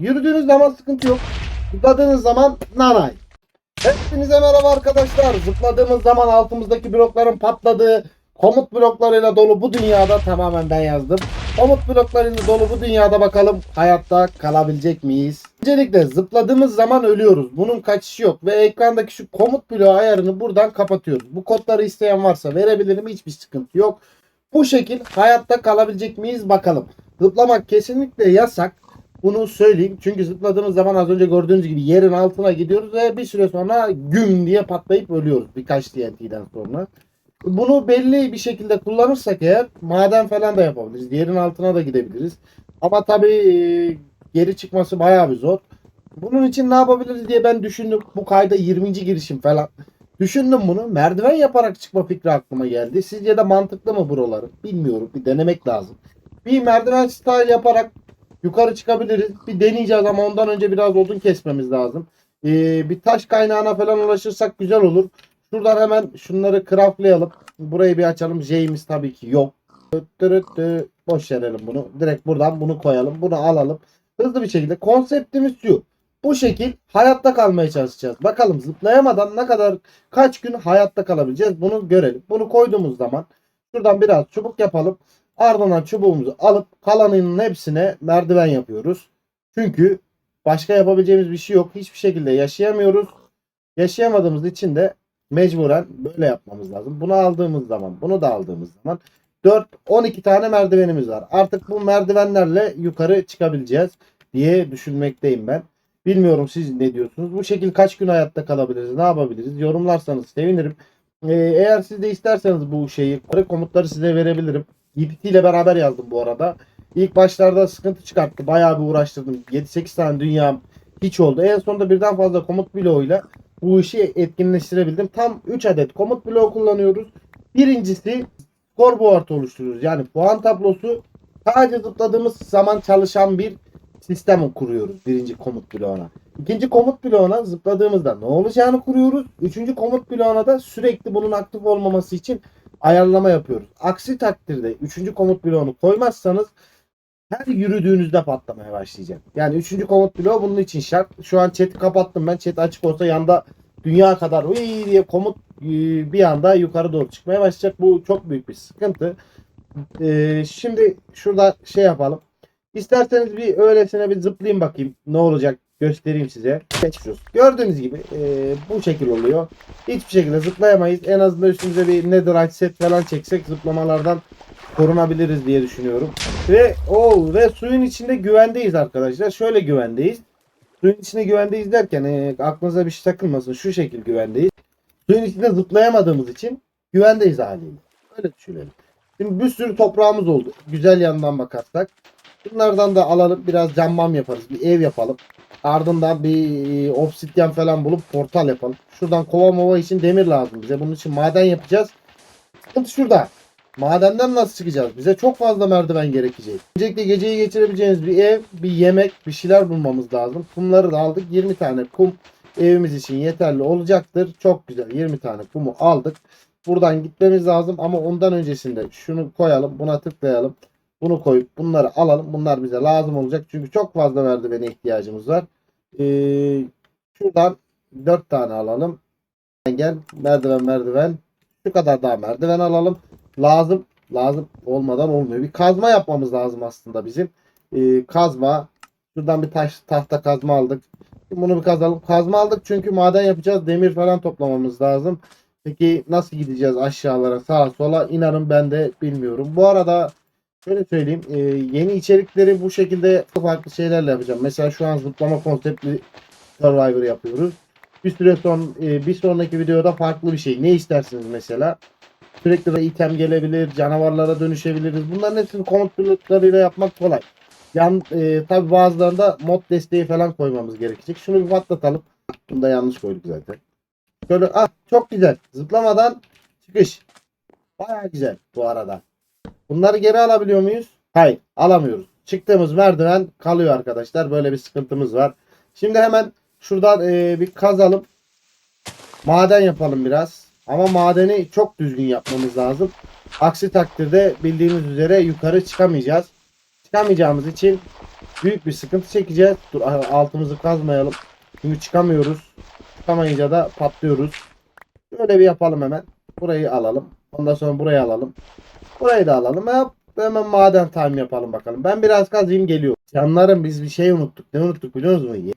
Yürüdüğünüz zaman sıkıntı yok. Zıpladığınız zaman nanay. Hepinize merhaba arkadaşlar. Zıpladığımız zaman altımızdaki blokların patladığı komut bloklarıyla dolu bu dünyada tamamen ben yazdım. Komut bloklarıyla dolu bu dünyada bakalım hayatta kalabilecek miyiz? Öncelikle zıpladığımız zaman ölüyoruz. Bunun kaçışı yok ve ekrandaki şu komut bloğu ayarını buradan kapatıyoruz. Bu kodları isteyen varsa verebilirim hiçbir sıkıntı yok. Bu şekil hayatta kalabilecek miyiz bakalım. Zıplamak kesinlikle yasak. Bunu söyleyeyim. Çünkü zıpladığımız zaman az önce gördüğünüz gibi yerin altına gidiyoruz ve bir süre sonra güm diye patlayıp ölüyoruz birkaç TNT'den sonra. Bunu belli bir şekilde kullanırsak eğer maden falan da yapabiliriz. Yerin altına da gidebiliriz. Ama tabii e, geri çıkması bayağı bir zor. Bunun için ne yapabiliriz diye ben düşündüm. Bu kayda 20. girişim falan. Düşündüm bunu. Merdiven yaparak çıkma fikri aklıma geldi. Sizce de mantıklı mı buraları? Bilmiyorum. Bir denemek lazım. Bir merdiven style yaparak yukarı çıkabiliriz. Bir deneyeceğiz ama ondan önce biraz odun kesmemiz lazım. Ee, bir taş kaynağına falan ulaşırsak güzel olur. Şuradan hemen şunları craftlayalım. Burayı bir açalım. J'imiz tabii ki yok. Boş verelim bunu. Direkt buradan bunu koyalım. Bunu alalım. Hızlı bir şekilde. Konseptimiz şu. Bu şekil hayatta kalmaya çalışacağız. Bakalım zıplayamadan ne kadar kaç gün hayatta kalabileceğiz bunu görelim. Bunu koyduğumuz zaman şuradan biraz çubuk yapalım. Ardından çubuğumuzu alıp kalanının hepsine merdiven yapıyoruz. Çünkü başka yapabileceğimiz bir şey yok. Hiçbir şekilde yaşayamıyoruz. Yaşayamadığımız için de mecburen böyle yapmamız lazım. Bunu aldığımız zaman, bunu da aldığımız zaman 4 12 tane merdivenimiz var. Artık bu merdivenlerle yukarı çıkabileceğiz diye düşünmekteyim ben. Bilmiyorum siz ne diyorsunuz? Bu şekil kaç gün hayatta kalabiliriz? Ne yapabiliriz? Yorumlarsanız sevinirim. Ee, eğer siz de isterseniz bu şeyi komutları size verebilirim. GPT ile beraber yazdım bu arada. İlk başlarda sıkıntı çıkarttı. Bayağı bir uğraştırdım. 7-8 tane dünya hiç oldu. En sonunda birden fazla komut bloğuyla bu işi etkinleştirebildim. Tam 3 adet komut bloğu kullanıyoruz. Birincisi scoreboard oluşturuyoruz. Yani puan tablosu sadece zıpladığımız zaman çalışan bir sistem kuruyoruz birinci komut bloğuna. İkinci komut bloğuna zıpladığımızda ne olacağını kuruyoruz. Üçüncü komut bloğuna da sürekli bunun aktif olmaması için ayarlama yapıyoruz. Aksi takdirde üçüncü komut bloğunu koymazsanız her yürüdüğünüzde patlamaya başlayacak. Yani üçüncü komut bloğu bunun için şart. Şu an chat'i kapattım ben. Chat açık olsa yanda dünya kadar uy diye komut e, bir anda yukarı doğru çıkmaya başlayacak. Bu çok büyük bir sıkıntı. Ee, şimdi şurada şey yapalım. İsterseniz bir öylesine bir zıplayayım bakayım ne olacak göstereyim size. Geçiyoruz. Gördüğünüz gibi e, bu şekil oluyor. Hiçbir şekilde zıplayamayız. En azından üstümüze bir netherite set falan çeksek zıplamalardan korunabiliriz diye düşünüyorum. Ve o ve suyun içinde güvendeyiz arkadaşlar. Şöyle güvendeyiz. Suyun içinde güvendeyiz derken e, aklınıza bir şey takılmasın. Şu şekil güvendeyiz. Suyun içinde zıplayamadığımız için güvendeyiz haliyle. Öyle düşünelim. Şimdi bir sürü toprağımız oldu. Güzel yandan bakarsak. Bunlardan da alalım. Biraz cammam yaparız. Bir ev yapalım. Ardından bir obsidyen falan bulup portal yapalım. Şuradan kova mova için demir lazım bize. Bunun için maden yapacağız. Sıkıntı şurada. Madenden nasıl çıkacağız? Bize çok fazla merdiven gerekecek. Öncelikle geceyi geçirebileceğiniz bir ev, bir yemek, bir şeyler bulmamız lazım. Kumları da aldık. 20 tane kum evimiz için yeterli olacaktır. Çok güzel. 20 tane kumu aldık. Buradan gitmemiz lazım ama ondan öncesinde şunu koyalım. Buna tıklayalım. Bunu koyup bunları alalım. Bunlar bize lazım olacak. Çünkü çok fazla merdivene ihtiyacımız var. Ee, şuradan 4 tane alalım. Gel merdiven merdiven. Şu kadar daha merdiven alalım. Lazım. Lazım olmadan olmuyor. Bir kazma yapmamız lazım aslında bizim. Ee, kazma. Şuradan bir taş tahta kazma aldık. Bunu bir kazalım. Kazma aldık çünkü maden yapacağız. Demir falan toplamamız lazım. Peki nasıl gideceğiz aşağılara sağa sola? İnanın ben de bilmiyorum. Bu arada şöyle söyleyeyim. e, yeni içerikleri bu şekilde farklı şeylerle yapacağım. Mesela şu an zıplama konseptli Survivor yapıyoruz. Bir süre son e, bir sonraki videoda farklı bir şey. Ne istersiniz mesela? Sürekli de item gelebilir, canavarlara dönüşebiliriz. Bunların hepsini komut blocklarıyla yapmak kolay. Yan, e, tabi bazılarında mod desteği falan koymamız gerekecek. Şunu bir patlatalım. Bunu da yanlış koyduk zaten. Şöyle ah çok güzel. Zıplamadan çıkış. Baya güzel bu arada. Bunları geri alabiliyor muyuz? Hayır alamıyoruz. Çıktığımız merdiven kalıyor arkadaşlar. Böyle bir sıkıntımız var. Şimdi hemen şuradan e, bir kazalım. Maden yapalım biraz. Ama madeni çok düzgün yapmamız lazım. Aksi takdirde bildiğiniz üzere yukarı çıkamayacağız. Çıkamayacağımız için büyük bir sıkıntı çekeceğiz. Dur altımızı kazmayalım. Çünkü çıkamıyoruz. Çıkamayınca da patlıyoruz. Şöyle bir yapalım hemen. Burayı alalım. Ondan sonra burayı alalım. Burayı da alalım. Hop, hemen maden time yapalım bakalım. Ben biraz kazayım geliyor. Canlarım biz bir şey unuttuk. Ne unuttuk biliyor musunuz? Ye-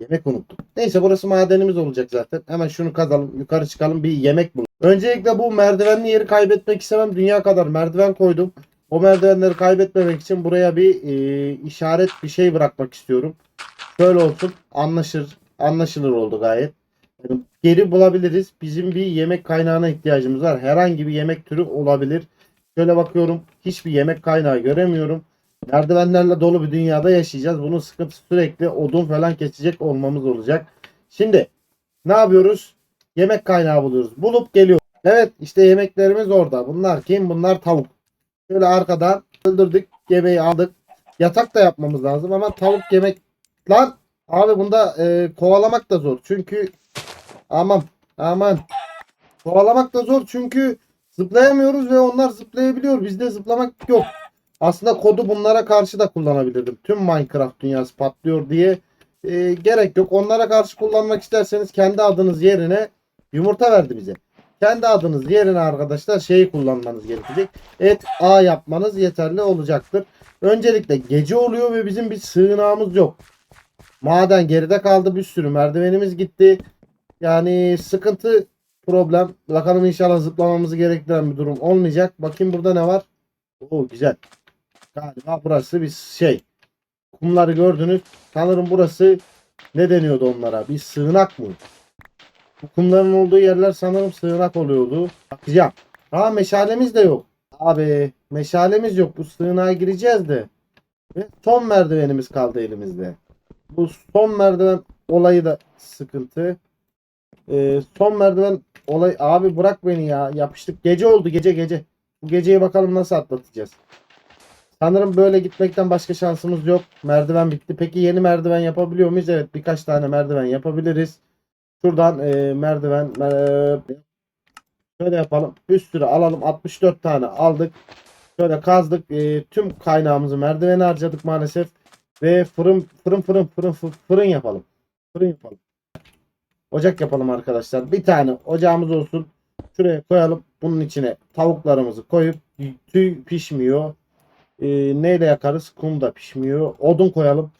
Yemek unuttuk. Neyse burası madenimiz olacak zaten. Hemen şunu kazalım. Yukarı çıkalım bir yemek bulalım. Öncelikle bu merdivenli yeri kaybetmek istemem. Dünya kadar merdiven koydum. O merdivenleri kaybetmemek için buraya bir e, işaret bir şey bırakmak istiyorum. Şöyle olsun. Anlaşır. Anlaşılır oldu gayet. Geri bulabiliriz. Bizim bir yemek kaynağına ihtiyacımız var. Herhangi bir yemek türü olabilir. Şöyle bakıyorum. Hiçbir yemek kaynağı göremiyorum. Merdivenlerle dolu bir dünyada yaşayacağız. Bunun sıkıntısı sürekli odun falan kesecek olmamız olacak. Şimdi ne yapıyoruz? Yemek kaynağı buluyoruz. Bulup geliyor. Evet işte yemeklerimiz orada. Bunlar kim? Bunlar tavuk. Şöyle arkadan öldürdük. Yemeği aldık. Yatak da yapmamız lazım ama tavuk yemek lan abi bunda e, kovalamak da zor. Çünkü aman aman kovalamak da zor çünkü zıplayamıyoruz ve onlar zıplayabiliyor. Bizde zıplamak yok. Aslında kodu bunlara karşı da kullanabilirdim. Tüm Minecraft dünyası patlıyor diye e, gerek yok. Onlara karşı kullanmak isterseniz kendi adınız yerine yumurta verdi bize. Kendi adınız yerine arkadaşlar şeyi kullanmanız gerekecek. Et A yapmanız yeterli olacaktır. Öncelikle gece oluyor ve bizim bir sığınağımız yok. Maden geride kaldı bir sürü merdivenimiz gitti. Yani sıkıntı problem. Bakalım inşallah zıplamamızı gerektiren bir durum olmayacak. Bakayım burada ne var? Oo güzel. Galiba burası bir şey. Kumları gördünüz. Sanırım burası ne deniyordu onlara? Bir sığınak mı? Bu kumların olduğu yerler sanırım sığınak oluyordu. Bakacağım. Ha meşalemiz de yok. Abi meşalemiz yok. Bu sığınağa gireceğiz de. Ve son merdivenimiz kaldı elimizde. Bu son merdiven olayı da sıkıntı. Ee, son merdiven olay abi bırak beni ya. Yapıştık. Gece oldu gece gece. Bu geceyi bakalım nasıl atlatacağız. Sanırım böyle gitmekten başka şansımız yok. Merdiven bitti. Peki yeni merdiven yapabiliyor muyuz? Evet birkaç tane merdiven yapabiliriz. Şuradan e, merdiven e, şöyle yapalım. Bir sürü alalım. 64 tane aldık. Şöyle kazdık. E, tüm kaynağımızı merdivene harcadık maalesef. Ve fırın fırın fırın fırın, fırın yapalım. Fırın yapalım. Ocak yapalım arkadaşlar. Bir tane ocağımız olsun. Şuraya koyalım. Bunun içine tavuklarımızı koyup tüy pişmiyor. E, neyle yakarız? Kum da pişmiyor. Odun koyalım.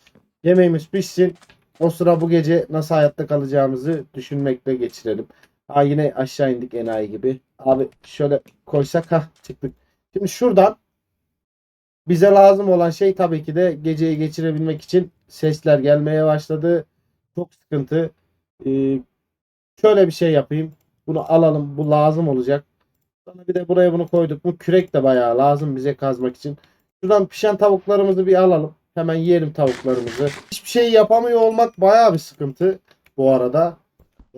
Yemeğimiz pişsin. O sıra bu gece nasıl hayatta kalacağımızı düşünmekle geçirelim. Ha yine aşağı indik enayi gibi. Abi şöyle koysak ha çıktık. Şimdi şuradan bize lazım olan şey tabii ki de geceyi geçirebilmek için sesler gelmeye başladı. Çok sıkıntı. Ee, şöyle bir şey yapayım. Bunu alalım. Bu lazım olacak. Sonra bir de buraya bunu koyduk. Bu kürek de bayağı lazım bize kazmak için. Şuradan pişen tavuklarımızı bir alalım. Hemen yiyelim tavuklarımızı. Hiçbir şey yapamıyor olmak bayağı bir sıkıntı bu arada.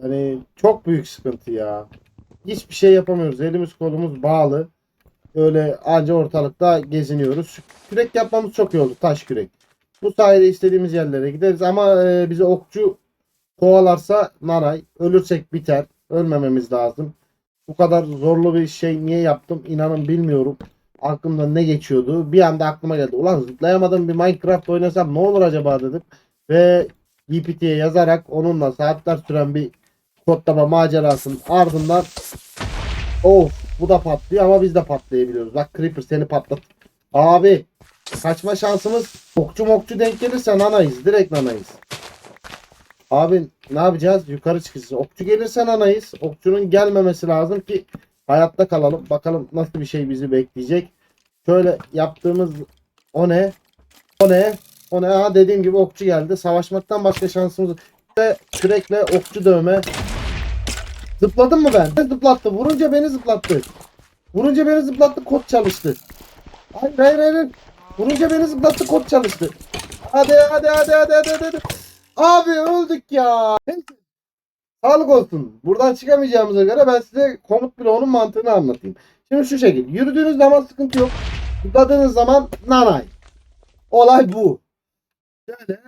Yani çok büyük sıkıntı ya. Hiçbir şey yapamıyoruz. Elimiz kolumuz bağlı. Öyle anca ortalıkta geziniyoruz. Kürek yapmamız çok iyi oldu. Taş kürek. Bu sayede istediğimiz yerlere gideriz ama e, bize okçu kovalarsa nanay. Ölürsek biter. Ölmememiz lazım. Bu kadar zorlu bir şey niye yaptım inanın bilmiyorum. Aklımda ne geçiyordu? Bir anda aklıma geldi. Ulan zıplayamadım bir Minecraft oynasam ne olur acaba dedim. Ve GPT'ye yazarak onunla saatler süren bir kodlama macerasının ardından of bu da patlıyor ama biz de patlayabiliyoruz. Bak Creeper seni patlat. Abi kaçma şansımız okçu mokçu denk gelirse nanayız. Direkt nanayız. Abi ne yapacağız? Yukarı çıkacağız. Okçu gelirse nanayız. Okçunun gelmemesi lazım ki hayatta kalalım. Bakalım nasıl bir şey bizi bekleyecek. Şöyle yaptığımız o ne? O ne? O ne? Ha dediğim gibi okçu geldi. Savaşmaktan başka şansımız yok. Ve kürekle okçu dövme. Zıpladım mı ben? Zıplattı. Vurunca beni zıplattı. Vurunca beni zıplattı. Kod çalıştı. Hayır hayır hayır. Vurunca beni zıplattı. Kod çalıştı. Hadi hadi hadi hadi hadi hadi. Abi öldük ya. Sağlık olsun. Buradan çıkamayacağımıza göre ben size komut bloğunun mantığını anlatayım. Şimdi şu şekil. Yürüdüğünüz zaman sıkıntı yok. Zıpladığınız zaman nanay. Olay bu. Şöyle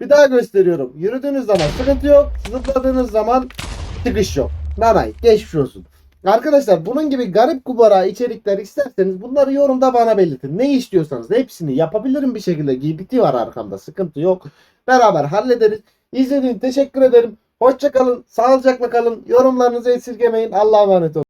bir daha gösteriyorum. Yürüdüğünüz zaman sıkıntı yok. Zıpladığınız zaman çıkış yok. Nanay geçmiş olsun. Arkadaşlar bunun gibi garip kubara içerikler isterseniz bunları yorumda bana belirtin. Ne istiyorsanız hepsini yapabilirim bir şekilde. GPT var arkamda sıkıntı yok. Beraber hallederiz. İzlediğiniz teşekkür ederim. Hoşça kalın, sağlıcakla kalın. Yorumlarınızı esirgemeyin. Allah'a emanet olun.